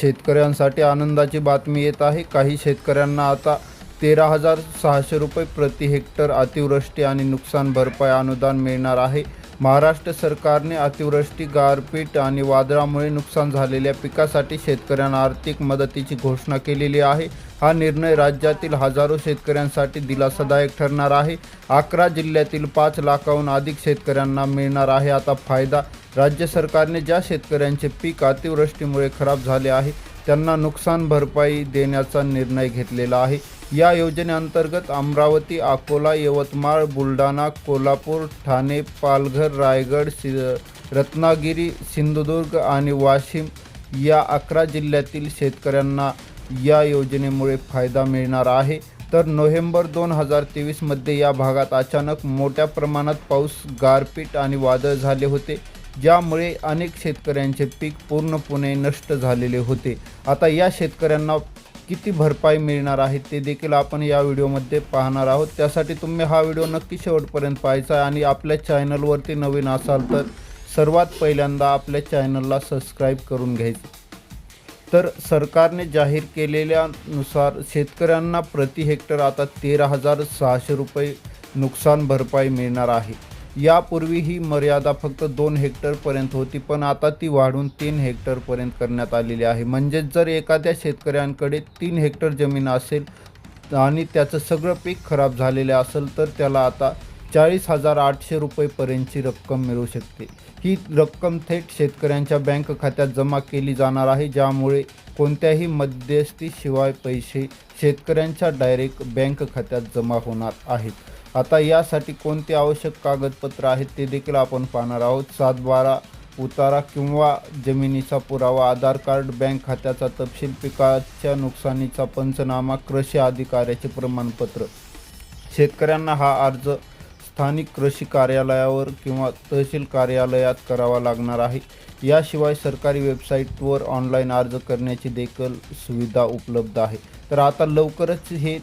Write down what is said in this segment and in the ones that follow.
शेतकऱ्यांसाठी आनंदाची बातमी येत आहे. काही शेतकऱ्यांना आता तेरा हजार सहाशे रुपये प्रति हेक्टर अतिवृष्टी आणि नुकसान भरपाई अनुदान मिळणार आहे. महाराष्ट्र सरकारने अतिवृष्टी गारपीट आणि वादळामुळे नुकसान झालेल्या पिकासाठी शेतकऱ्यांना आर्थिक मदतीची घोषणा केलेली आहे. हा निर्णय राज्यातील हजारो शेतकऱ्यांसाठी दिलासादायक ठरणार आहे. अकरा जिल्ह्यातील पाच लाखाहून अधिक शेतकऱ्यांना मिळणार आहे आता फायदा. राज्य सरकारने ज्या शेतकऱ्यांचे पीक अतिवृष्टीमुळे खराब झाले आहे त्यांना नुकसान भरपाई देण्याचा निर्णय घेतलेला आहे. या योजनेअंतर्गत अमरावती अकोला यवतमाळ बुलढाणा कोल्हापूर ठाणे पालघर रायगड सि रत्नागिरी सिंधुदुर्ग आणि वाशिम या अकरा जिल्ह्यातील शेतकऱ्यांना या योजनेमुळे फायदा मिळणार आहे. तर नोव्हेंबर दोन हजार तेवीसमध्ये या भागात अचानक मोठ्या प्रमाणात पाऊस गारपीट आणि वादळ झाले होते ज्यामुळे अनेक शेतकऱ्यांचे पीक पूर्णपणे नष्ट झालेले होते. आता या शेतकऱ्यांना किती भरपाई मिळणार आहे ते देखील आपण या व्हिडिओमध्ये पाहणार आहोत. त्यासाठी तुम्ही हा व्हिडिओ नक्की शेवटपर्यंत पाहायचा आहे आणि आपल्या चॅनलवरती नवीन असाल तर सर्वात पहिल्यांदा आपल्या चॅनलला सबस्क्राईब करून घ्यायचं. तर सरकारने जाहीर केलेल्यानुसार शेतकऱ्यांना प्रति हेक्टर आता तेरा हजार सहाशे रुपये नुकसान भरपाई मिळणार आहे. यापूर्वी ही मर्यादा फक्त दोन हेक्टरपर्यंत होती पण आता ती वाढून तीन हेक्टरपर्यंत करण्यात आलेली आहे. म्हणजेच जर एखाद्या शेतकऱ्यांकडे तीन हेक्टर जमीन असेल आणि त्याचं सगळं पीक खराब झालेलं असेल तर त्याला आता चाळीस हजार आठशे रुपयेपर्यंतची रक्कम मिळू शकते. ही रक्कम थेट शेतकऱ्यांच्या बँक खात्यात जमा केली जाणार आहे ज्यामुळे कोणत्याही मध्यस्थीशिवाय पैसे शेतकऱ्यांच्या डायरेक्ट बँक खात्यात जमा होणार आहेत. आता यासाठी कोणते आवश्यक कागदपत्र आहेत ते देखील आपण पाहणार आहोत. सात बारा उतारा किंवा जमिनीचा पुरावा आधार कार्ड बँक खात्याचा तपशील पिकाच्या नुकसानीचा पंचनामा कृषी अधिकाऱ्याचे प्रमाणपत्र. शेतकऱ्यांना हा अर्ज स्थानिक कृषी कार्यालयावर किंवा तहसील कार्यालयात करावा लागणार आहे. याशिवाय सरकारी वेबसाईटवर ऑनलाईन अर्ज करण्याची देखील सुविधा उपलब्ध आहे. तर आता लवकरच हे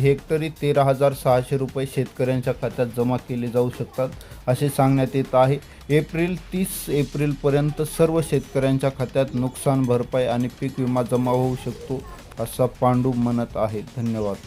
हेक्टरी तेरा हजार सहाशे रुपये शेतकऱ्यांच्या खात्यात जमा केले जाऊ शकतात असे सांगण्यात येत आहे. एप्रिल तीस एप्रिलपर्यंत सर्व शेतकऱ्यांच्या खात्यात नुकसान भरपाई आणि पीक विमा जमा होऊ शकतो असा पांडू म्हणत आहे. धन्यवाद.